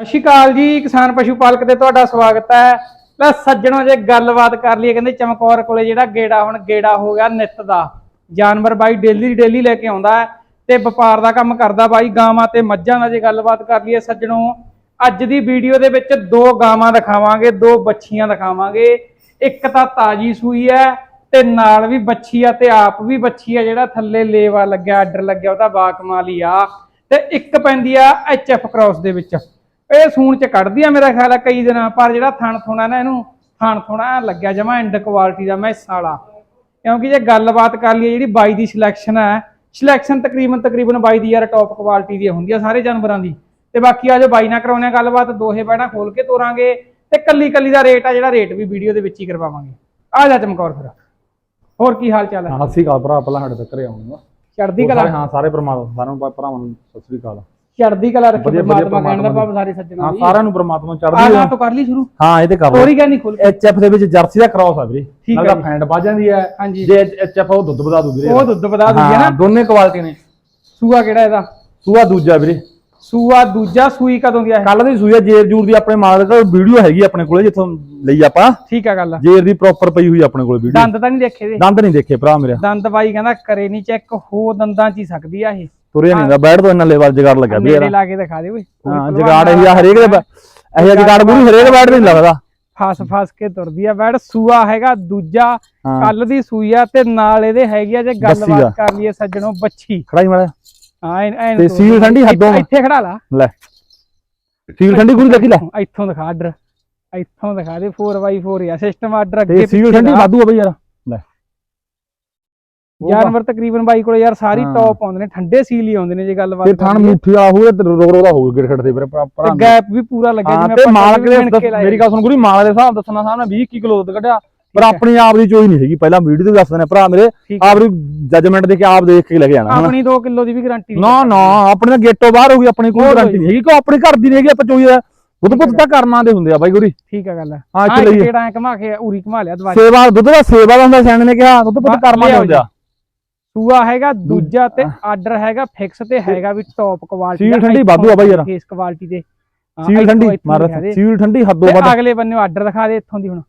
ਸਤਿ ਸ਼੍ਰੀ ਅਕਾਲ ਜੀ, ਕਿਸਾਨ ਪਸ਼ੂ ਪਾਲਕ ਤੇ ਤੁਹਾਡਾ ਸਵਾਗਤ ਹੈ। ਲੈ ਸੱਜਣੋ ਜੇ ਗੱਲਬਾਤ ਕਰ ਲਈਏ, ਕਹਿੰਦੇ ਚਮਕੌਰ ਕੋਲੇ ਜਿਹੜਾ ਗੇੜਾ ਹੁਣ ਗੇੜਾ ਹੋ ਗਿਆ ਨਿੱਤ ਦਾ। ਜਾਨਵਰ ਬਾਈ ਡੇਲੀ ਡੇਲੀ ਲੈ ਕੇ ਆਉਂਦਾ ਤੇ ਵਪਾਰ ਦਾ ਕੰਮ ਕਰਦਾ ਬਾਈ ਗਾਵਾਂ ਤੇ ਮੱਝਾਂ ਦਾ ਜੇ ਗੱਲਬਾਤ ਕਰ ਲਈਏ ਸੱਜਣੋ, ਅੱਜ ਦੀ ਵੀਡੀਓ ਦੇ ਵਿੱਚ ਦੋ ਗਾਵਾਂ ਦਿਖਾਵਾਂਗੇ, ਦੋ ਬੱਛੀਆਂ ਦਿਖਾਵਾਂਗੇ। ਇੱਕ ਤਾਂ ਤਾਜੀ ਸੂਈ ਹੈ ਤੇ ਨਾਲ ਵੀ ਬੱਛੀ ਆ ਤੇ ਆਪ ਵੀ ਬੱਛੀ ਆ, ਜਿਹੜਾ ਥੱਲੇ ਲੇਵਾ ਲੱਗਿਆ ਆਰਡਰ ਲੱਗਿਆ, ਉਹਦਾ ਬਾਕਮਾਲੀ ਆ। ਤੇ ਇੱਕ ਪੈਂਦੀ ਆ ਐਚਐਫ ਕ੍ਰਾਸ ਦੇ ਵਿੱਚ। ਇਹ ਸੂਣ ਚ ਕੱਢਦੀ ਆ ਮੇਰਾ ਖਿਆਲ ਆ ਕਈ ਦਿਨਾਂ ਪਰ ਜਿਹੜਾ ਥਣ ਥੋਣਾ ਨਾ ਇਹਨੂੰ ਥਣ ਥੋਣਾ ਲੱਗਿਆ ਜਮਾ ਇੰਡ ਕੁਆਲਿਟੀ ਦਾ ਮੈਸਾਂ ਵਾਲਾ। ਕਿਉਂਕਿ ਜੇ ਗੱਲਬਾਤ ਕਰ ਲਈਏ ਜਿਹੜੀ ਬਾਈ ਦੀ ਸਿਲੈਕਸ਼ਨ ਹੈ ਸਿਲੈਕਸ਼ਨ ਤਕਰੀਬਨ ਤਕਰੀਬਨ ਬਾਈ ਦੀ ਯਾਰ ਟੌਪ ਕੁਆਲਿਟੀ ਦੀ ਹੁੰਦੀ ਆ ਸਾਰੇ ਜਾਨਵਰਾਂ ਦੀ। ਤੇ ਬਾਕੀ ਆ ਜੋ ਬਾਈ ਨਾਲ ਕਰਾਉਣੇ ਗੱਲਬਾਤ ਦੋਹੇ ਬੈਣਾ ਖੋਲ ਕੇ ਤੋਰਾਂਗੇ ਤੇ ਕੱਲੀ ਕੱਲੀ ਦਾ ਰੇਟ ਆ ਜਿਹੜਾ ਰੇਟ ਵੀ ਵੀਡੀਓ ਦੇ ਵਿੱਚ ਹੀ ਕਰਵਾਵਾਂਗੇ। ਆ ਜਾ ਚਮਕੌਰ ਫਿਰ। ਹੋਰ ਕੀ ਹਾਲ ਚਾਲ ਹੈ ਹਾਂ ਸਤਿ ਸ਼੍ਰੀ ਅਕਾਲ ਭਰਾ ਪਹਿਲਾਂ ਸਾਡੇ ਤੱਕ ਚੜ੍ਹਦੀ ਸਾਰੇ ਕਲਾ? ਹਾਂ ਸਾਰੇ ਪਰਮਾਤਮਾ ਸਾਰਿਆਂ ਨੂੰ ਭਰਾਵਾਂ ਨੂੰ ਸਤਿ ਸ਼੍ਰੀ ਅਕਾਲ। ਚੜ੍ਹਦੀ ਕਲਾ ਰੱਖੇ ਵਧੀਆ- ਵਧੀਆ ਪਰਮਾਤਮਾ ਕਹਿਣ ਦਾ ਭਾਵ ਸਾਰੇ ਸੱਜਣਾਂ ਹਾਂ ਦੀ। ਸਾਰਿਆਂ ਨੂੰ ਪਰਮਾਤਮਾ ਆ ਚੜ੍ਹਦੀ ਨਾ ਹੈ ਤੋਂ ਕਰ ਲਈ ਸ਼ੁਰੂ। ਹਾਂ ਇਹ ਤੇ ਕਰ ਹੋਰੀ ਕਹਿੰਦੀ ਖੋਲ ਕੇ ਐਚਐਫ ਦੇ ਵਿੱਚ ਜਰਸੀ ਦਾ ਕ੍ਰਾਸ ਆ ਵੀਰੇ। ਠੀਕ ਨਾਲ ਹੈ ਜੀ। ਫੈਂਡ ਵੱਜ ਜਾਂਦੀ ਹੈ। ਹਾਂਜੀ। ਜੇ ਐਚਐਫ ਉਹ ਦੁੱਧ ਵਧਾ ਦੂ ਵੀਰੇ। ਉਹ ਦੁੱਧ ਵਧਾ ਦੂਗੀ ਹਾਂ ਨਾ? ਦੋਨੇ ਕੁਆਲਿਟੀ ਨੇ। ਸੂਆ ਕਿਹੜਾ ਇਹਦਾ? ਸੂਆ ਦੂਜਾ ਵੀਰੇ। ਸੂਆ ਦੂਜਾ ਸੂਈ ਕਦੋਂ ਦੀ ਹੈ ਕੱਲ ਦੀ ਸੂਈ ਆ ਜੇਰ ਜੂਰ ਦੀ ਆਪਣੇ ਮਾਲ ਦਾ ਵੀਡੀਓ ਹੈਗੀ ਆਪਣੇ ਕੋਲੇ ਜਿੱਥੋਂ ਲਈ ਆਪਾਂ। ਠੀਕ ਆ ਗੱਲ। ਜੇਰ ਦੀ ਪ੍ਰੋਪਰ ਪਈ ਹੋਈ ਆਪਣੇ ਕੋਲੇ ਵੀਡੀਓ। ਦੰਦ ਤਾਂ ਨਹੀਂ ਦੇਖੇ ਦੇ ਦੰਦ ਨਹੀਂ ਦੇਖੇ ਭਰਾ ਮੇਰੇ। ਦੰਦ ਬਾਈ ਕਹਿੰਦਾ ਕਰੇ ਨਹੀਂ ਚੈੱਕ ਹੋ ਦੰਦਾਂ 'ਚ ਹੀ ਸਕਦੀ ਆ ਇਹ। ਤੁਰਿਆ ਨਹੀਂ ਦਾ ਬੈਠ ਤੋਂ ਇੰਨਾ ਲੈਵਲ ਜਗਾੜ ਲੱਗਿਆ ਵੀ ਨੇੜੇ ਯਾਰ ਲਾ ਕੇ ਦਿਖਾ ਦੇ ਓਏ ਹਾਂ ਜਗਾੜ ਇਹ ਹਰੇਕ ਦੇ ਇਹ ਜਿਹਾ ਜਗਾੜ ਮੂਰੀ ਹਰੇਕ ਬੈਠ ਨਹੀਂ ਲੱਗਦਾ। ਫਸ ਫਸ ਕੇ ਤੁਰਦੀ ਆ ਬੈੜ ਸੂਆ ਹੈਗਾ ਦੂਜਾ ਹਾਂ। ਕੱਲ ਦੀ ਸੂਈ ਆ ਤੇ ਨਾਲ ਇਹਦੇ ਹੈਗੀ ਆ ਜੇ ਬੱਛੀ ਆ। ਗੱਲਬਾਤ ਕਰ ਲਈਏ ਸੱਜਣੋ ਬੱਛੀ। ਖੜਾਈ ਮਾੜਾ ਹਾਂ ਐਨ- ਐਨ ਤੇ ਤੋਰ ਸੀਲ ਦੇ। ਠੰਡੀ ਹੱਦੋਂ ਇੱਥੇ ਖੜਾ ਲਾ। ਲੈ। ਸੀਲ ਠੰਡੀ ਗੁਰੀ ਦੇਖੀ ਲੈ। ਇੱਥੋਂ ਦਿਖਾ ਆਰਡਰ ਇੱਥੋਂ ਦਿਖਾ ਦੇ 4x4 ਆ। ਸਿਸਟਮ ਆਰਡਰ ਤੇ ਅੱਗੇ ਸੀਲ ਪਿੱਛੇ ਠੰਡੀ ਦਾ। ਵਾਧੂ ਆ ਬਈ ਯਾਰ। ਜਾਨਵਰ ਤਕਰੀਬਨ ਬਾਈ ਕੋਲੇ ਯਾਰ ਸਾਰੀ। ਟੌਪ ਆਉਂਦੇ ਨੇ ਠੰਡੇ ਸੀਲ ਹੀ ਆਉਂਦੇ ਨੇ ਜੇ ਗੱਲਬਾਤ ਤੇ ਥਣ ਮੁੱਠੀ ਆ ਹੋਵੇ ਤੇ ਰੋ ਰੋ ਦਾ ਹੋਊ ਗਿਰਖੜ ਦੇ ਵੀਰੇ ਭਰਾ ਤੇ ਗੈਪ ਵੀ ਪੂਰਾ ਲੱਗਿਆ ਜਿਵੇਂ ਤੇ ਆਪਾਂ ਮਾਲ ਕਹਿੰਦੇ ਵੀ ਮਿਣ ਕੇ ਕੇ ਲਾਏ। ਮੇਰੀ ਗੱਲ ਸੁਣ ਗੁਰੀ ਮਾਲ ਦੇ ਹਿਸਾਬ ਦੱਸਣਾ ਸਾਹਮਣੇ 20 21 ਕਿਲੋ ਦੁੱਧ ਕੱਢਿਆ ਪਰ। ਆਪਣੀ ਆਪ ਦੀ ਚੋਈ ਨਹੀਂ ਹੈਗੀ। ਪਹਿਲਾਂ ਵੀਡੀਓ ਤੇ ਵੀ ਦੱਸ ਦਿੰਦੇ ਭਰਾ ਮੇਰੇ। ਆਪ ਦੀ ਜੱਜਮੈਂਟ ਦੇ ਕੇ ਆਪ ਦੇਖ ਕੇ ਲੈ ਕੇ ਜਾਣਾ ਹਨਾ। ਆਪਣੀ 2 ਕਿਲੋ ਦੀ ਵੀ ਗਾਰੰਟੀ ਨਾ ਨਾ ਆਪਣੇ ਤਾਂ ਗੇਟੋਂ ਬਾਹਰ ਹੋਊਗੀ ਆਪਣੀ ਕੋਈ ਗਾਰੰਟੀ ਨਹੀਂ ਹੈਗੀ ਕਿ ਆਪਣੀ ਘਰ ਦੀ ਨਹੀਂ ਹੈਗੀ ਆਪਾਂ ਚੋਈ ਦਾ। ਦੁੱਧ ਪੁੱਤ ਤਾਂ ਕਰਮਾਂ ਦੇ ਹੁੰਦੇ ਆ ਬਾਈ ਗੁਰੀ। ਠੀਕ ਆ ਗੱਲ। ਹਾਂ, ਹਾਂ ਇੱਥੇ ਲਈਏ। ਕਿਹੜਾ ਐ ਘਮਾ ਕੇ ਉਰੀ ਘਮਾ ਲਿਆ ਦੁਬਾਰਾ। ਸੇਵਾ ਦੁੱਧ ਦਾ ਸੇਵਾ ਦਾ ਹੁੰਦਾ ਸਿਆਣੇ ਨੇ ਕਿਹਾ ਦੁੱਧ ਪੁੱਤ ਕਰਮਾਂ ਦੇ ਹੁੰਦੇ ਆ। ਸੂਆ ਹੈਗਾ ਦੂਜਾ ਤੇ ਆਰਡਰ ਹੈਗਾ ਫਿਕਸ ਤੇ ਹੈਗਾ ਵੀ ਟੌਪ ਕੁਆਲਿਟੀ ਸੀਲ ਠੰਡੀ ਵਾਧੂ ਆ ਬਾਈ ਯਾਰ। ਫੇਸ ਕੁਆਲਿਟੀ ਦੇ ਸੀਲ ਠੰਡੀ ਮਾਰ। ਸੀਲ ਠੰਡੀ ਹੱਦੋਂ ਵੱਧ। ਅਗਲੇ ਬੰਨੇ ਆਰਡਰ ਦਿਖਾ ਦੇ ਇੱਥੋਂ ਦੀ ਹੁਣ।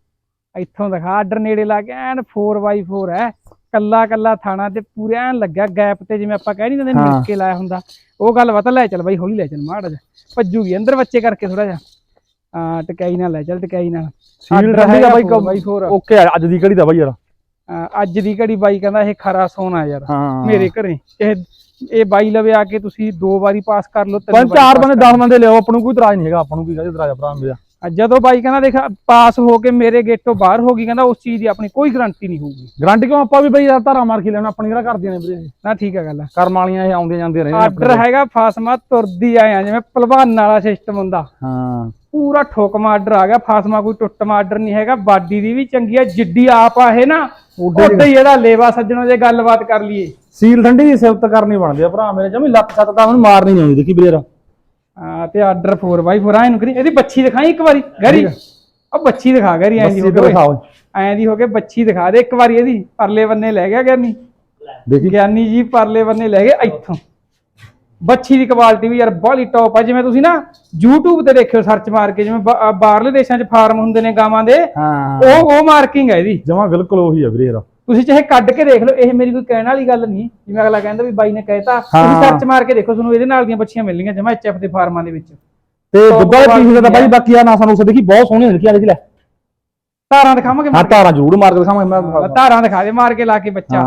ਇੱਥੋਂ ਦਿਖਾ ਆਰਡਰ ਨੇੜੇ ਲਾ ਕੇ ਐਨ 4x4 ਹੈ। ਕੱਲਾ ਕੱਲਾ ਥਾਣਾ ਤੇ ਪੂਰੇ ਐਨ ਲੱਗਿਆ ਗੈਪ ਤੇ ਜਿਵੇਂ ਆਪਾਂ ਕਹਿ ਨਹੀਂ ਦਿੰਦੇ ਹਾਂ। ਮਿਲ ਕੇ ਲਾਇਆ ਹੁੰਦਾ। ਉਹ ਗੱਲ ਪਤਾ ਲੈ ਚੱਲ ਬਾਈ ਹੌਲੀ ਲੈ ਚੱਲ ਮਾੜਾ ਜਾ ਭੱਜੂਗੀ ਅੰਦਰ ਬੱਚੇ ਕਰਕੇ ਥੋੜਾ ਜਿਹਾ। ਹਾਂ ਟਕਾਈ ਨਾਲ ਲੈ ਚੱਲ ਟਕਾਈ ਨਾਲ। ਸੀਲ ਠੰਡੀ ਦਾ ਬਾਈ 4x4 ਓਕੇ ਆ, ਅੱਜ ਦੀ ਘੜੀ ਦਾ ਬਾਈ ਯਾਰ। ਅੱਜ ਦੀ ਘੜੀ ਬਾਈ ਕਹਿੰਦਾ ਇਹ ਖਰਾ ਸੋਨਾ ਯਾਰ ਮੇਰੇ ਘਰੇ। ਇਹ ਇਹ ਬਾਈ ਲਵੇ ਆ ਕੇ ਤੁਸੀਂ ਦੋ ਵਾਰੀ ਪਾਸ ਕਰ ਲਓ ਤਿੰਨ ਪੰਜ ਚਾਰ ਬੰਦੇ ਕਰ 10 ਬੰਦੇ ਲਿਆਓ ਆਪਾਂ ਨੂੰ ਕੋਈ ਇਤਰਾਜ਼ ਨਹੀਂ ਹੈਗਾ ਆਪਾਂ ਨੂੰ ਕੀ ਕਹਦੇ ਇਤਰਾਜ਼ ਭਰਾ ਮੇਰਾ। ਲਓ। ਜਦੋਂ ਬਾਈ ਕਹਿੰਦਾ ਦੇਖ ਪਾਸ ਹੋ ਕੇ ਮੇਰੇ ਗੇਟੋਂ ਬਾਹਰ ਹੋ ਗਈ ਕਹਿੰਦਾ ਉਸ ਚੀਜ਼ ਦੀ ਆਪਣੀ ਕੋਈ ਗਾਰੰਟੀ ਨਹੀਂ ਹੋਊਗੀ। ਗਰੰਟੀ ਕਿਉਂ? ਆਪਾਂ ਵੀ ਬਈ ਧਾਰਾ ਮਾਰ ਕੇ ਲੈਣਾ ਆਪਣੀ ਕਿਹੜਾ ਕਰਦੀਆਂ ਨੇ ਵੀਰੇ ਨਾ ਠੀਕ ਹੈ ਗੱਲ ਕਰਮ ਵਾਲੀਆਂ ਇਹ ਆਉਂਦੀਆਂ ਜਾਂਦੀਆਂ ਰਹਿੰਦੀਆਂ ਆਰਡਰ ਹੈਗਾ ਫਾਸਮਾ ਤੁਰਦੀ ਆਇਆ ਜਿਵੇਂ ਪਹਿਲਵਾਨ ਵਾਲਾ ਸਿਸਟਮ ਹੁੰਦਾ। ਹਾਂ। ਪੂਰਾ ਠੋਕਮਾ ਆਰਡਰ ਆ ਗਿਆ ਫਾਸਮਾ ਕੋਈ ਟੁੱਟਮਾ ਆਰਡਰ ਨਹੀਂ ਹੈਗਾ ਬਾਡੀ ਦੀ ਵੀ ਚੰਗੀ ਆ ਜਿੱਡੀ ਆਪ ਆ ਇਹ ਨਾ ਉੱਡੇ ਹੀ ਇਹਦਾ ਲੇਵਾ ਸੱਜਣੋ ਜੇ ਗੱਲਬਾਤ ਕਰ ਲਈਏ। ਸੀਲ ਠੰਡੀ ਦੀ ਸਿਫਤ ਕਰਨੀ ਬਣਦੀ ਆ ਭਰਾ ਮੇਰੇ ਜਮੀ ਲੱਤ ਸੱਤ ਤਾਂ ਉਹਨੂੰ ਮਾਰਨੀ ਨਹੀਂ ਆਉਂਦੀ ਦੇਖੀ ਵੀਰੇ ਆ ਤੇ ਆਰਡਰ 4x4 ਆ ਇਹਨੂੰ ਕਰੀ ਇਹਦੀ ਬੱਚੀ ਦਿਖਾਈ ਇੱਕ ਵਾਰੀ ਗਰੀ। ਉਹ ਬੱਚੀ ਦਿਖਾ ਗਰੀ ਐਂ ਦੀ ਦਿਖਾਓ। ਐਂ ਦੀ ਹੋ ਕੇ ਬੱਚੀ ਦਿਖਾ ਦੇ ਇੱਕ ਵਾਰੀ ਇਹਦੀ ਪਰਲੇ ਬੰਨੇ ਲੈ ਗਿਆ ਗਿਆਨੀ ਦੇਖੀ। ਗਿਆਨੀ ਜੀ ਪਰਲੇ ਬੰਨੇ ਲੈ ਗਏ ਇੱਥੋਂ। ਬੱਚੀ ਦੀ ਕੁਆਲਿਟੀ ਵੀ ਯਾਰ ਬਾਹਲੀ ਟੌਪ ਆ। ਜਿਵੇਂ ਤੁਸੀਂ ਨਾ YouTube ਤੇ ਦੇਖਿਓ ਸਰਚ ਮਾਰ ਕੇ ਜਿਵੇਂ ਬਾ- ਬਾਹਰਲੇ ਦੇਸ਼ਾਂ 'ਚ ਫਾਰਮ ਹੁੰਦੇ ਨੇ ਗਾਵਾਂ ਦੇ ਹਾਂ। ਉਹ ਉਹ ਮਾਰਕਿੰਗ ਹੈ ਇਹਦੀ। ਜਮਾ ਬਿਲਕੁਲ ਉਹੀ ਆ ਵੀਰੇ ਯਾਰ ਤੁਸੀਂ ਚਾਹੇ ਕੱਢ ਕੇ ਦੇਖ ਲਓ ਇਹ ਮੇਰੀ ਕੋਈ ਕਹਿਣ ਵਾਲੀ ਗੱਲ ਨਹੀਂ। ਜਿਵੇਂ ਅਗਲਾ ਕਹਿੰਦਾ ਵੀ ਬਾਈ ਨੇ ਕਹਿਤਾ ਤੁਸੀਂ ਹਾਂ। ਸਰਚ ਮਾਰ ਕੇ ਦੇਖੋ ਤੁਹਾਨੂੰ ਇਹਦੇ ਨਾਲ ਦੀਆਂ ਬੱਚੀਆਂ ਮਿਲਣਗੀਆਂ ਜਮਾ ਐਚਐਫ ਦੇ ਫਾਰਮਾਂ ਦੇ ਵਿੱਚ। ਤੇ ਦੁੱਧ ਵਾਲੇ ਪੀਸ ਦਾ ਬਾਈ। ਬਾਕੀ ਆ ਨਾ ਸਾਨੂੰ ਉਸ ਦੇਖੀ ਬਹੁਤ ਸੋਹਣੀ ਦੇਖੀ ਆ ਦੇਖੀ ਲੈ। ਧਾਰਾਂ ਦਿਖਾਵਾਂਗੇ ਹਾਂ? ਧਾਰਾਂ ਜ਼ਰੂਰ ਮਾਰ ਕੇ ਦਿਖਾਵਾਂਗੇ ਮੈਂ ਧਾਰਾਂ ਦਿਖਾ ਦੇ ਮਾਰ ਕੇ ਲਾ ਕੇ ਬੱਚਾ।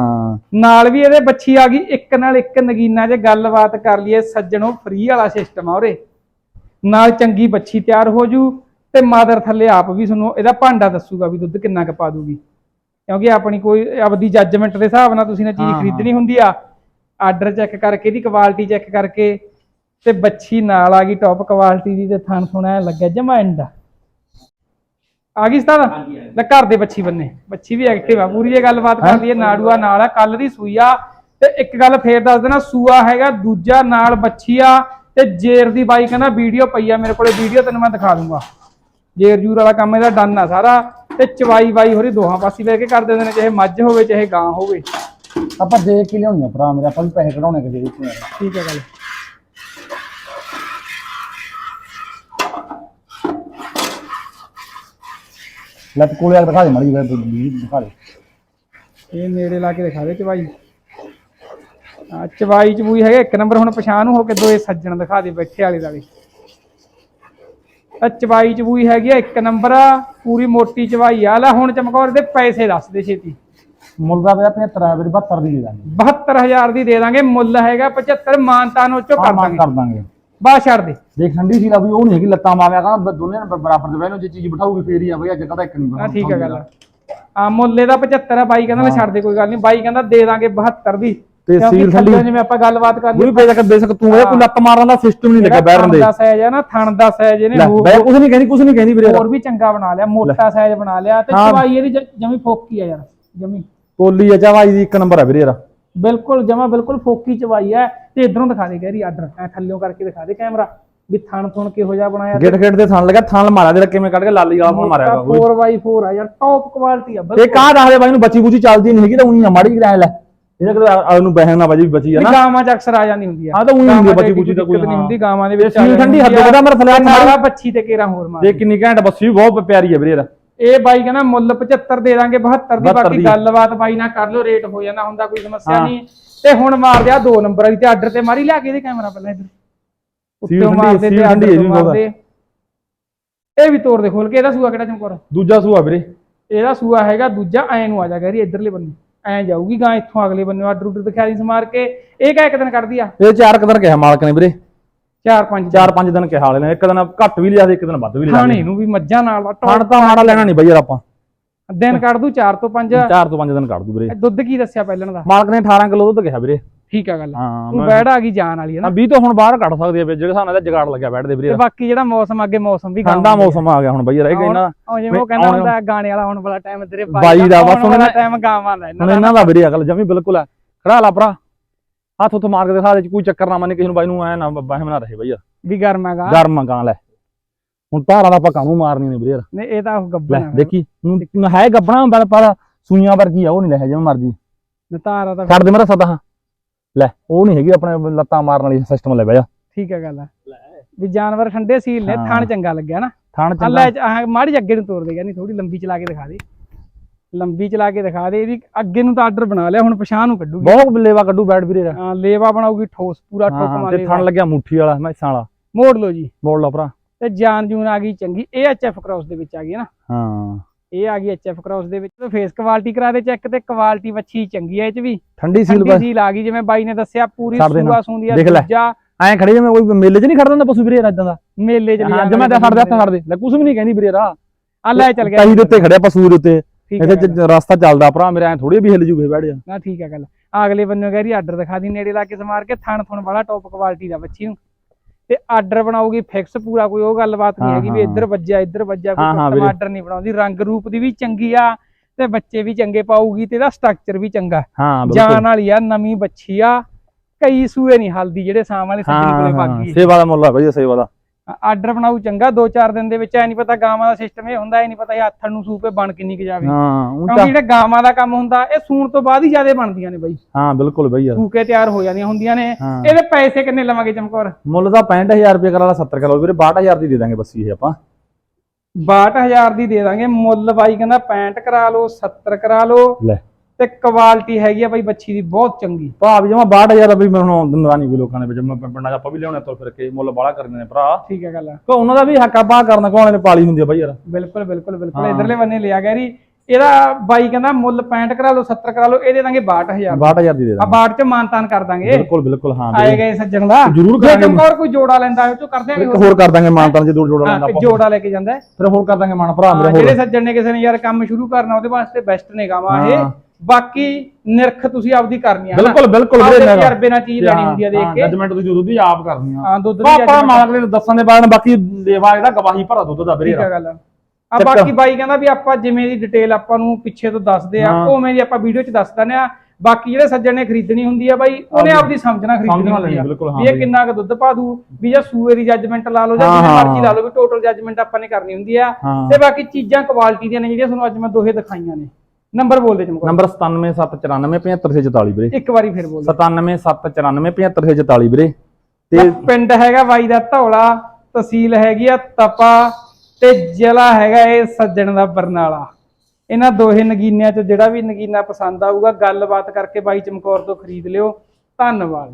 ਨਾਲ ਵੀ ਇਹਦੇ ਬੱਚੀ ਆ ਗਈ ਇੱਕ ਨਾਲ ਇੱਕ ਨਗੀਨਾ ਜੇ ਗੱਲਬਾਤ ਕਰ ਲਈਏ ਸੱਜਣੋਂ ਫ੍ਰੀ ਵਾਲਾ ਸਿਸਟਮ ਆ ਉਰੇ। ਨਾਲ ਚੰਗੀ ਬੱਚੀ ਤਿਆਰ ਹੋ ਜੂ ਤੇ ਮਾਦਰ ਥੱਲੇ ਆਪ ਵੀ ਤੁਹਾਨੂੰ ਇਹਦਾ ਭਾਂਡਾ ਦੱਸੂਗਾ ਵੀ ਦੁੱਧ ਕਿੰਨਾ ਕੁ ਪਾ ਦੂਗੀ। ਕਿਉਂਕਿ ਆਪਣੀ ਕੋਈ ਆਪਦੀ ਜੱਜਮੈਂਟ ਦੇ ਹਿਸਾਬ ਨਾਲ ਤੁਸੀਂ ਨੇ ਚੀਜ਼ ਖਰੀਦਣੀ ਹੁੰਦੀ ਆ। ਆਰਡਰ ਚੈੱਕ ਕਰਕੇ ਇਹਦੀ ਕੁਆਲਿਟੀ ਚੈੱਕ ਕਰਕੇ ਤੇ ਬੱਚੀ ਨਾਲ ਆ ਗਈ ਟੌਪ ਕੁਆਲਿਟੀ ਦੀ ਤੇ ਥਣ ਸੁਣਾ ਲੱਗਿਆ ਜਮਾ ਐਂਡ ਆ ਗਈ ਸਤਾਰਾ ਲੈ ਘਰ ਦੇ ਬੱਚੀ ਬੰਨੇ। ਬੱਚੀ ਵੀ ਐਕਟਿਵ ਆ ਪੂਰੀ ਇਹ ਗੱਲਬਾਤ ਕਰ ਲਈਏ ਨਾੜੂਆ ਨਾਲ ਆ ਕੱਲ ਦੀ ਸੂਈ ਆ। ਤੇ ਇੱਕ ਗੱਲ ਫੇਰ ਦੱਸ ਦੇਣਾ ਸੂਆ ਹੈਗਾ ਦੂਜਾ ਨਾਲ ਬੱਚੀ ਆ ਤੇ ਜੇਰ ਦੀ ਬਾਈ ਕਹਿੰਦਾ ਵੀਡੀਓ ਪਈ ਆ ਮੇਰੇ ਕੋਲੇ ਵੀਡੀਓ ਤੈਨੂੰ ਮੈਂ ਦਿਖਾ ਦੂੰਗਾ। ਜੇਰ ਜੂਰ ਵਾਲਾ ਕੰਮ ਇਹਦਾ ਡਨ ਆ ਸਾਰਾ ਤੇ ਚਵਾਈ ਬਾਈ ਹੋਰੀ ਦੋਹਾਂ ਪਾਸੇ ਲੈ ਕੇ ਕਰ ਦਿੰਦੇ ਨੇ ਚਾਹੇ ਮੱਝ ਹੋਵੇ ਚਾਹੇ ਗਾਂ ਹੋਵੇ। ਆਪਾਂ ਦੇਖ ਕੇ ਲਿਆਉਣੀਆਂ ਭਰਾ ਮੇਰੇ ਆਪਾਂ ਵੀ ਪੈਸੇ ਕਢਾਉਣੇ ਕਿਸੇ ਵਿੱਚ। ਠੀਕ ਹੈ ਗੱਲ। ਲੱਤ ਕੋਲੇ ਆ ਕੇ ਦਿਖਾ ਦੇ ਮਾੜੀ ਜਿਹੀ ਦਿਖਾ ਦੇ। ਇਹ ਨੇੜੇ ਲਾ ਕੇ ਦਿਖਾ ਦੇ ਚਵਾਈ ਆ ਚਵਾਈ ਚਬੂਈ ਹੈਗਾ ਇੱਕ ਨੰਬਰ ਹੁਣ ਪਛਾਣ ਨੂੰ ਹੋ ਕੇ ਦੋਏ ਸੱਜਣ ਦਿਖਾ ਦੇ ਬੈਠੇ ਵਾਲੇ ਦਾ ਵੀ। ਆ ਚਵਾਈ ਚਬੂਈ ਹੈਗੀ ਆ ਇੱਕ ਨੰਬਰ ਪੂਰੀ ਮੋਟੀ ਚਵਾਈ ਆ। ਲੈ ਹੁਣ ਚਮਕੌਰ ਦੇ ਪੈਸੇ ਦੱਸ ਦੇ ਛੇਤੀ। ਮੁੱਲ ਦਾ ਪਿਆ 75 ਆ ਵੀਰੇ 72 ਦੀ ਦੇ ਦਾਂਗੇ। 72000 ਦੀ ਦੇ ਦਾਂਗੇ ਮੁੱਲ ਹੈਗਾ 75 ਮਾਨਤਾ ਨੂੰ ਚੋ ਕਰ ਦਾਂਗੇ। ਬਾਹਰ ਛੱਡ ਦੇ। ਦੇਖ ਠੰਡੀ ਸੀ ਲਾ ਵੀ ਉਹ ਨਹੀਂ ਹੈਗੀ ਲੱਤਾਂ ਮਾਰਿਆ ਕਹਿੰਦਾ ਦੋਨੇ ਬਰਾਬਰ ਦੇ ਬਹਿਣੋ ਜੇ ਚੀਜ਼ ਬਿਠਾਊਗੀ ਫੇਰ ਹੀ ਆ ਬਈ ਅੱਜ ਕਹਿੰਦਾ ਇੱਕ ਨਹੀਂ ਆ ਠੀਕ ਆ ਗੱਲ ਆ। ਮੁੱਲੇ ਦਾ 75 ਆ ਬਾਈ ਕਹਿੰਦਾ ਲੈ ਛੱਡ ਦੇ ਕੋਈ ਗੱਲ ਨਹੀਂ ਬਾਈ ਕਹਿੰਦਾ ਦੇ ਦਾਂਗੇ 72 ਦੀ ਤੇ ਸੀਲ ਥੱਲੇ ਜਿਵੇਂ ਆਪਾਂ ਗੱਲਬਾਤ ਕਰ ਲਈ ਵੀ ਪੇ ਜਾ ਕੇ ਬੇਸ਼ੱਕ ਤੂੰ ਇਹ ਕੋਈ ਲੱਤ ਮਾਰਨ ਦਾ ਸਿਸਟਮ ਨਹੀਂ ਲੱਗਿਆ ਬੈਠਣ ਦੇ ਦਾ। ਸਾਈਜ਼ ਆ ਨਾ ਥਣ ਦਾ ਸਾਈਜ਼ ਇਹਨੇ ਬੈ ਕੁਝ ਨਹੀਂ ਕਹਿੰਦੀ ਕੁਝ ਨਹੀਂ ਕਹਿੰਦੀ ਵੀਰੇ ਹੋਰ ਵੀ ਚੰਗਾ ਬਣਾ ਲਿਆ ਮੋਟਾ ਸਾਈਜ਼ ਬਣਾ ਲਿਆ ਤੇ ਹਾਂ। ਚਵਾਈ ਇਹਦੀ ਜਮੀ ਫੋਕੀ ਆ ਯਾਰ ਜਮੀ। ਕੋਲੀ ਆ ਚਾਵਾਈ ਦੀ ਇੱਕ ਨੰਬਰ ਆ ਵੀਰੇ ਯਾਰ ਬਿਲਕੁਲ ਜਮਾ ਬਿਲਕੁਲ ਫੋਕੀ ਚਵਾਈ ਹੈ ਤੇ ਇਧਰੋਂ ਦਿਖਾ ਦੇ ਗੈਰੀ ਆਰਡਰ। ਐ ਥੱਲਿਓਂ ਕਰਕੇ ਦਿਖਾ ਦੇ ਕੈਮਰਾ ਵੀ ਥਣ ਥੁਣ ਕਿਹੋ ਜਿਹਾ ਬਣਾਇਆ ਗੇਟ ਗੇਟ ਦੇ ਥਣ ਲਗਾ ਥਣ ਮਾਰਿਆ ਜਿਹੜਾ ਕਿਵੇਂ ਕੱਢ ਕੇ ਲਾਲੀ ਵਾਲਾ ਫੋਨ ਮਾਰਿਆ ਵਾ 4x4 ਆ ਯਾਰ ਟੌਪ ਕੁਆਲਿਟੀ ਆ ਇਹ ਬਿਲਕੁਲ। ਕਾਹ ਦੱਸਦੇ ਬਾਈ ਨੂੰ ਬੱਚੀ ਬੁੱਚੀ ਚੱਲਦੀ ਨਹੀਂ ਹੈਗੀ ਤਾਂ ਉਹੀ ਨਾ ਮਾੜੀ ਰਹਿ ਲੈ। ਇਹਦਾ ਕਿਤੇ ਆ ਨੂੰ ਬਹਿਣ ਨਾ ਵਜੀ ਬਚੀ ਆ ਨਾ। ਗਾਵਾਂ ਚ ਅਕਸਰ ਆ ਜਾਂਦੀ ਹੁੰਦੀ ਆ। ਹਾਂ ਤਾਂ ਉਹੀ ਹੁੰਦੀ ਆ ਬੱਚੀ ਬੁੱਚੀ ਤਾਂ ਕੋਈ ਨਹੀਂ। ਹੁੰਦੀ ਗਾਵਾਂ ਦੇ ਵਿੱਚ ਠੰਡੀ ਹੱਦ ਵਧਾ ਮੇਰਾ ਮਾਰਾ ਮਾਰਿਆ ਬੱਚੀ ਤੇ ਕੇਰਾ ਹੋਰ ਮਾਰ ਦੇਖ ਕਿੰਨੀ ਘੈਂਟ ਬੱਸੀ ਬਹੁਤ ਪਿਆਰੀ ਆ ਵੀਰੇ ਯਾਰ ਇਹ ਬਾਈ ਕਹਿੰਦਾ ਮੁੱਲ 75 ਦੇ ਦਾਂਗੇ 72 ਦੀ 72 ਬਾਕੀ। ਗੱਲਬਾਤ ਬਾਈ ਨਾਲ ਕਰ ਲਓ ਰੇਟ ਹੋ ਜਾਂਦਾ ਹੁੰਦਾ ਕੋਈ ਸਮੱਸਿਆ। ਨਹੀਂ। ਤੇ ਹੁਣ ਮਾਰ ਦਿਆ ਦੋ ਨੰਬਰ ਵਾਲੀ ਤੇ ਆਰਡਰ ਤੇ ਮਾਰੀ ਲਿਆ ਕੇ ਇਹਦੇ ਕੈਮਰਾ ਪਹਿਲਾਂ ਇੱਧਰ। ਉੱਤੇ ਮਾਰਦੇ ਤੇ ਆਰਡਰ। ਮਾਰਦੇ। ਇਹ ਵੀ ਤੋੜ ਦੇ ਖੋਲ ਕੇ ਇਹਦਾ ਸੂਆ ਕਿਹੜਾ ਚਮਕੌਰ? ਦੂਜਾ ਸੂਆ ਵੀਰੇ। ਇਹਦਾ ਸੂਆ ਹੈਗਾ ਦੂਜਾ ਐ ਨੂੰ ਆ ਜਾ ਗੈਰੀ ਇਧਰਲੇ ਬੰਨੇ। ਐ ਜਾਊਗੀ ਗਾਂ ਇੱਥੋਂ ਅਗਲੇ ਬੰਨੇ ਆਰਡਰ ਉਡਰ ਦਿਖਾ ਦੀ ਸਮਾਰ ਕੇ। ਇਹ ਕਾ ਇੱਕ ਦਿਨ ਕੱਢਦੀ ਆ? ਇਹ ਚਾਰ ਕੁ ਦਿਨ ਕਿਹਾ ਮਾਲਕ ਨੇ ਵੀਰੇ। ਚਾਰ ਪੰਜ ਚਾਰ ਪੰਜ ਦਿਨ ਕਿਹਾ ਵਾਲੇ ਨੇ ਇੱਕ ਦਿਨ ਘੱਟ ਵੀ ਲਿਆ ਤੇ ਇੱਕ ਦਿਨ ਵੱਧ ਵੀ ਲਿਆ ਖਾਣੇ ਨੂੰ। ਵੀ ਮੱਝਾਂ ਨਾਲ ਵਾ, ਖਾਣ ਤਾਂ ਮਾੜਾ ਲੈਣਾ ਨਹੀਂ ਬਈ ਯਾਰ ਆਪਾਂ। ਦਿਨ ਕੱਢ ਦੂ 4 ਤੋਂ 5 ਚਾਰ ਤੋਂ ਪੰਜ ਦਿਨ ਕੱਢ ਦੂ ਵੀਰੇ। ਦੁੱਧ ਕੀ ਦੱਸਿਆ ਪਹਿਲਾਂ ਦਾ? ਮਾਲਕ ਨੇ 18 ਕਿਲੋ ਦੁੱਧ ਕਿਹਾ ਵੀਰੇ। ਠੀਕ ਆ ਗੱਲ। ਹਾਂ ਤੂੰ ਮੈਂ ਬੈੜ ਆ ਗਈ ਜਾਨ ਵਾਲੀ ਹੈ ਨਾ। 20 ਤੋਂ ਹੁਣ ਬਾਹਰ ਕੱਢ ਸਕਦੀ ਆ ਵੀ ਜਿਹੜੇ ਨਾਲ ਇਹਦਾ ਜਗਾੜ ਲੱਗਿਆ ਬੈਠਦੇ ਵੀਰੇ। ਤੇ ਬਾਕੀ ਜਿਹੜਾ ਮੌਸਮ ਅੱਗੇ ਮੌਸਮ ਵੀ ਠੰਡਾ ਮੌਸਮ ਆ ਗਿਆ ਹੁਣ ਬਈ ਯਾਰ ਇਹ ਕਹਿੰਦਾ ਉਹ ਜਿਵੇਂ ਉਹ ਕਹਿੰਦਾ ਹੁੰਦਾ ਗਾਣੇ ਵਾਲਾ ਹੁਣ ਬੜਾ ਟਾਈਮ ਤੇਰੇ ਬਾਈ ਦਾ ਬਸ ਹੁਣ ਹੁਣ ਟਾਈਮ ਗਾਵਾਂ ਦਾ ਇਹਨਾਂ ਹੁਣ ਦਾ ਇਹਨਾਂ ਦਾ ਵੀਰੇ ਅਕਲ ਜਮੀ ਬਿਲਕੁਲ ਆ। ਖੜਾ ਲਾ ਭਰਾ। ਹੱਥ ਉੱਥੇ ਮਾਰ ਕੇ ਦਿਖਾ ਦੇ ਕੋਈ ਚੱਕਰ ਨਾ ਮੰਨੇ ਕਿਸੇ ਨੂੰ ਬਾਈ ਨੂੰ ਐ ਨਾ ਬਹਿਮ ਨਾ ਰਹੇ ਬਈ ਯਾਰ ਵੀ ਗਰਮ ਹੈਗਾ। ਗਰਮ ਗਾਂ ਲੈ। ਹੁਣ ਧਾਰਾਂ ਦਾ ਆਪਾਂ ਕਾਹਨੂੰ ਮਾਰਨੀ ਨੇ ਵੀਰੇ ਯਾਰ ਨਹੀਂ ਇਹ ਤਾਂ ਲੈ ਗੱਬਣਾ ਦੇਖੀ ਹੁਣ ਹੈ ਗੱਬਣਾ ਪਰ ਪਰ ਸੂਈਆਂ ਵਰਗੀ ਆ ਉਹ ਨਹੀਂ ਲੈ ਜਿਵੇਂ ਮਰਜ਼ੀ। ਨਤਾਰਾ ਤਾਂ ਛੱਡ ਦੇ ਮੇਰਾ ਸਦਾ। ਲੈ ਉਹ ਨਹੀਂ ਹੈਗੀ ਆਪਣੇ ਲੱਤਾਂ ਮਾਰਨ ਵਾਲੀ ਸਿਸਟਮ ਲੈ ਬਈ ਜਾ ਠੀਕ ਹੈ ਗੱਲ ਆ। ਵੀ ਜਾਨਵਰ ਠੰਡੇ ਸੀਲ ਨੇ। ਥਣ ਚੰਗਾ ਲੱਗਿਆ ਨਾ। ਥਾਣ ਚੰਗਾ। ਲੈ ਮਾੜੀ ਅੱਗੇ ਨੂੰ ਤੋਰ ਦੇਗਾ ਨਹੀਂ ਥੋੜੀ ਲੰਬੀ ਚਲਾ ਕੇ ਦਿਖਾ ਦੇ। ਲੰਬੀ ਚਲਾ ਕੇ ਦਿਖਾ ਦੇ ਇਹਦੀ ਅੱਗੇ ਨੂੰ ਤਾਂ ਆਰਡਰ ਬਣਾ ਲਿਆ ਹੁਣ ਪਛਾਣ ਨੂੰ ਕੱਢੂਗੀ। ਬਹੁਤ ਲੇਵਾ ਕੱਢੂ ਬੈਠ ਵੀਰੇ ਦਾ। ਹਾਂ, ਲੇਵਾ ਬਣਾਉਗੀ ਠੋਸ ਪੂਰਾ ਠੋਕ ਮਾਰੇ ਤੇ ਥਣ ਲੱਗਿਆ ਮੁੱਠੀ ਵਾਲਾ ਮੈਸਾਂ ਵਾਲਾ। ਮੋੜ ਲਓ ਜੀ। ਮੋੜ ਲਾ ਭਰਾ। ਤੇ ਜਾਨ ਜੂਨ ਆ ਗਈ ਚੰਗੀ ਇਹ ਐਚਐਫ ਕ੍ਰਾਸ ਦੇ ਵਿੱਚ ਆ ਗਈ ਹੈ ਨਾ। ਹਾਂ। ਇਹ ਆ ਗਈ ਐਚਐਫ ਕ੍ਰਾਸ ਦੇ ਵਿੱਚ ਤੇ ਫੇਸ ਕੁਆਲਿਟੀ ਕਰਾ ਦੇ ਚੈੱਕ ਤੇ ਕੁਆਲਿਟੀ ਵੱਛੀ ਚੰਗੀ ਹੈ ਇਹ ਚ ਵੀ। ਠੰਡੀ ਸੀਲ ਬਸ। ਸੀਲ ਆ ਗਈ ਜਿਵੇਂ ਬਾਈ ਨੇ ਦੱਸਿਆ ਪੂਰੀ। ਸੂਆ ਸੁੰਦੀ ਆ। ਦੂਜਾ। ਐਂ ਖੜੇ ਜਿਵੇਂ ਕੋਈ ਮੇਲੇ 'ਚ ਨਹੀਂ ਖੜਦਾ ਹੁੰਦਾ ਪਸ਼ੂ ਵੀਰੇ ਇਦਾਂ ਦਾ। ਮੇਲੇ ਚ ਹਾਂ ਜਮਾ ਤਾਂ ਛੱਡ ਦੇ ਹੱਥ ਛੱਡ ਦੇ। ਲੈ ਕੁਝ ਵੀ ਨਹੀਂ ਕਹਿੰਦੀ ਵੀਰੇ ਰਾ ਆ ਲੈ ਚੱਲ ਗਿਆ। ਕਹੀ ਦੇ ਉੱਤੇ ਖੜਿਆ ਪਸ਼ੂ ਦੇ ਉੱਤੇ। ਇਹਦੇ ਚ ਰਸਤਾ ਚੱਲਦਾ ਭਰਾ ਮੇਰੇ ਐ ਥੋੜੀ ਵੀ ਹਿੱਲ ਜੂਗੇ ਬੈਠ ਜਾ। ਨਾ ਠੀਕ ਹੈ ਗੱਲ। ਅਗਲੇ ਬੰਨੇ ਗੈਰੀ ਆਰਡਰ ਦਿਖਾ ਦੀ ਨੇੜੇ ਲਾ ਕੇ ਸਮਾਰ ਕੇ ਥਣ ਥਣ ਵਾਲਾ ਟੌਪ ਕੁਆਲਿਟੀ ਦਾ ਬੱਚੀ ਨੂੰ। ਤੇ ਆਰਡਰ ਬਣਾਉਗੀ ਫਿਕਸ ਪੂਰਾ ਕੋਈ ਉਹ ਗੱਲਬਾਤ ਨਹੀਂ ਹੈਗੀ ਵੀ। ਇੱਧਰ ਵੱਜਿਆ ਇੱਧਰ ਵੱਜਿਆ ਕੋਈ। ਆਰਡਰ ਨਹੀਂ ਬਣਾਉਂਦੀ। ਰੰਗ ਰੂਪ ਦੀ ਵੀ ਚੰਗੀ ਆ ਤੇ ਬੱਚੇ ਵੀ ਚੰਗੇ ਪਾਊਗੀ ਤੇ ਇਹਦਾ ਸਟਰਕਚਰ ਵੀ ਚੰਗਾ। ਜਾਨ ਵਾਲੀ ਆ ਨਵੀਂ ਬੱਚੀ ਆ ਕਈ ਸੂਏ ਨਹੀਂ ਹਲਦੀ ਜਿਹੜੇ ਸਾਮ ਵਾਲੇ ਸੱਜਣੀ ਕੋਲੇ ਸੇਵਾ ਦਾ ਮੁੱਲ ਆ ਬਈ ਸੇਵਾ ਦਾ। ਆਰਡਰ ਬਣਾਉ ਚੰਗਾ 2-4 ਦਿਨ ਦੇ ਵਿੱਚ ਐ ਨਹੀਂ ਪਤਾ ਗਾਵਾਂ ਦਾ ਸਿਸਟਮ ਇਹ ਹੁੰਦਾ ਐ ਨਹੀਂ ਪਤਾ ਇਹ ਆਥਣ ਨੂੰ ਸੂਪੇ ਬਣ ਕਿੰਨੀ ਕੁ ਜਾਵੇ। ਹਾਂ ਕਿਉਂਕਿ ਜਿਹੜੇ ਗਾਵਾਂ ਦਾ ਕੰਮ ਹੁੰਦਾ ਇਹ ਸੂਣ ਤੋਂ ਬਾਅਦ ਹੀ ਜ਼ਿਆਦਾ ਬਣਦੀਆਂ ਨੇ ਬਾਈ। ਹਾਂ ਬਿਲਕੁਲ ਬਈ ਯਾਰ। ਸੂਕੇ ਤਿਆਰ ਹੋ ਜਾਂਦੀਆਂ ਹੁੰਦੀਆਂ ਨੇ। ਇਹਦੇ ਪੈਸੇ ਕਿੰਨੇ ਲਵਾਂਗੇ ਚਮਕੌਰ? ਮੁੱਲ ਤਾਂ 65000 ਰੁਪਏ ਕਰਾ ਲਾ 70 ਕਿਲੋ ਵੀਰੇ 62000 ਦੀ ਦੇ ਦਾਂਗੇ ਬੱਸੀ ਇਹ ਆਪਾਂ। 62000 ਦੀ ਦੇ ਦਾਂਗੇ। ਮੁੱਲ ਬਾਈ ਕਹਿੰਦਾ 65 ਕਰਾ ਲਓ 70 ਕਰਾ ਲਓ। ਲੈ। ਤੇ ਕੁਆਲਿਟੀ ਹੈਗੀ ਆ ਬਾਈ ਬੱਚੀ ਦੀ ਬਹੁਤ ਚੰਗੀ। ਭਾਵ ਜਮਾ 62000 ਦਾ ਵੀ ਮੈਂ ਹੁਣ ਦਿੰਦਾ ਨਹੀਂ ਕੋਈ ਲੋਕਾਂ ਦੇ ਵਿੱਚ। ਮੈਂ ਪਿੰਡਾਂ 'ਚ ਆਪਾਂ ਵੀ ਲਿਆਉਣੇ ਤੋਂ ਫਿਰ ਕੇ ਮੁੱਲ ਬਾਲਾ ਕਰਦੇ ਨੇ ਭਰਾ। ਠੀਕ ਹੈ ਗੱਲ ਕੋ ਉਹਨਾਂ ਦਾ ਵੀ ਹੱਕ ਆ ਬਾਹ ਕਰਨਾ ਕੋਣ ਨੇ ਪਾਲੀ ਹੁੰਦੀ ਆ ਬਈ ਯਾਰ। ਬਿਲਕੁਲ ਬਿਲਕੁਲ ਬਿਲਕੁਲ। ਇਧਰਲੇ ਬੰਨੇ ਲਿਆ ਗਿਆ ਰੀ ਇਹਦਾ ਬਾਈ ਕਹਿੰਦਾ ਮੁੱਲ 65 ਕਰਾ ਲਓ 70 ਕਰਾ ਲਓ ਇਹ ਦੇ ਦਾਂਗੇ 62000 62000 ਦੀ ਦੇ ਆ ਦਾਂਗੇ ਬਾਟ ਚ ਮਾਨਤਾਨ ਕਰ ਦਾਂਗੇ। ਬਿਲਕੁਲ ਬਿਲਕੁਲ ਹਾਂ ਆਏ ਗਏ ਸੱਜਣ ਦਾ। ਜ਼ਰੂਰ ਕਰਾਂਗੇ। ਚਮਕੌਰ ਕੋਈ ਜੋੜਾ ਲੈਂਦਾ ਉਹ ਚੋਂ ਕਰਦੇ ਇੱਕ ਆ ਹੋਰ ਕਰ ਦਾਂਗੇ ਮਾਨਤਾਨ ਜੇ ਦੋ ਜੋੜਾ ਲੈਂਦਾ ਆਪਾਂ। ਜੋੜਾ ਲੈ ਕੇ ਜਾਂਦਾ। ਫਿਰ ਹੋਰ ਕਰ ਦਾਂਗੇ ਮਾਨ ਭਰਾ ਮੇਰੇ ਜਿਹੜੇ ਹੋਰ ਸੱਜਣ ਨੇ ਕਿਸੇ ਨੇ ਯਾਰ ਕੰਮ ਸ਼ੁਰੂ ਕਰਨਾ ਉਹਦੇ ਵਾਸਤੇ ਬੈਸਟ ਨੇ ਗਾਵਾਂ ਇਹ। ਬਾਕੀ ਨਿਰਖ ਤੁਸੀਂ ਆਪਦੀ ਕਰਨੀ ਆ ਨਾ। ਬਿਲਕੁਲ ਬਿਲਕੁਲ ਵੀਰੇ ਤਜਰਬੇ ਨਾਲ ਚੀਜ਼ ਲੈਣੀ ਹੁੰਦੀ ਆ ਦੇਖ ਕੇ ਜਜਮੈਂਟ ਤੁਸੀਂ ਦੁੱਧ ਦੀ ਆਪ ਕਰਨੀ ਆ ਹਾਂ ਦੁੱਧ ਦੀ ਆਪਾਂ ਮਾਲਕ ਨੇ ਦੱਸਣ ਦੇ ਬਾਅਦ ਬਾਕੀ ਦੇਵਾ ਇਹਦਾ ਗਵਾਹੀ ਭਰਾ ਦੁੱਧ ਦਾ ਵੀਰੇ ਠੀਕ ਆ ਗੱਲ ਆ। ਬਾਕੀ ਬਾਈ ਕਹਿੰਦਾ ਵੀ ਆਪਾਂ ਜਿਵੇਂ ਦੀ ਡਿਟੇਲ ਆਪਾਂ ਨੂੰ ਪਿੱਛੇ ਤੋਂ ਦੱਸਦੇ ਆ। ਉਵੇਂ ਦੀ ਆਪਾਂ ਵੀਡੀਓ 'ਚ ਦੱਸ ਦਿੰਦੇ ਆ ਬਾਕੀ ਜਿਹੜੇ ਸੱਜਣ ਨੇ ਖਰੀਦਣੀ ਹੁੰਦੀ ਆ ਬਾਈ ਉਹਨੇ। ਆਪਦੀ ਸਮਝਣਾ ਖਰੀਦਣੀ ਹੁੰਦੀ ਆ ਇਹ। ਕਿੰਨਾ ਕੁ ਦੁੱਧ ਪਾ ਦੂ ਵੀ ਜਾਂ ਸੂਏ ਦੀ ਜੱਜਮੈਂਟ ਲਾ ਲਓ ਜਾਂ ਜਿਵੇਂ ਮਰਜ਼ੀ ਲਾ ਲਓ ਵੀ ਟੋਟਲ ਜੱਜਮੈਂਟ ਆਪਾਂ ਨੇ ਕਰਨੀ ਹੁੰਦੀ ਆ ਤੇ ਬਾਕੀ ਚੀਜ਼ਾਂ ਕੁਆਲਿਟੀ ਦੀਆਂ ਨੇ ਜਿਹੜੀਆਂ ਤੁਹਾਨੂੰ ਅੱਜ ਮੈਂ ਦੋਹੇ ਦਿਖਾਈਆਂ ਨੇ ਨੰਬਰ ਬੋਲ ਦੇ ਚਮਕੋ ਨੰਬਰ 9779475744 ਵੀਰੇ। ਇੱਕ ਵਾਰੀ ਫਿਰ ਬੋਲ ਦੇ। 9779475744 ਵੀਰੇ। ਤੇ ਪਿੰਡ ਹੈਗਾ ਬਾਈ ਦਾ ਧੌਲਾ ਤਹਿਸੀਲ ਹੈਗੀ ਆ ਤਪਾ ਤੇ ਜ਼ਿਲ੍ਹਾ ਹੈਗਾ ਇਹ ਸੱਜਣ ਦਾ ਬਰਨਾਲਾ। ਇਹਨਾਂ ਦੋਹੇ ਨਗੀਨਿਆਂ ਚੋਂ ਜਿਹੜਾ ਵੀ ਨਗੀਨਾ ਪਸੰਦ ਆਊਗਾ ਗੱਲਬਾਤ ਕਰਕੇ ਬਾਈ ਚਮਕੌਰ ਤੋਂ ਖਰੀਦ ਲਿਓ। ਧੰਨਵਾਦ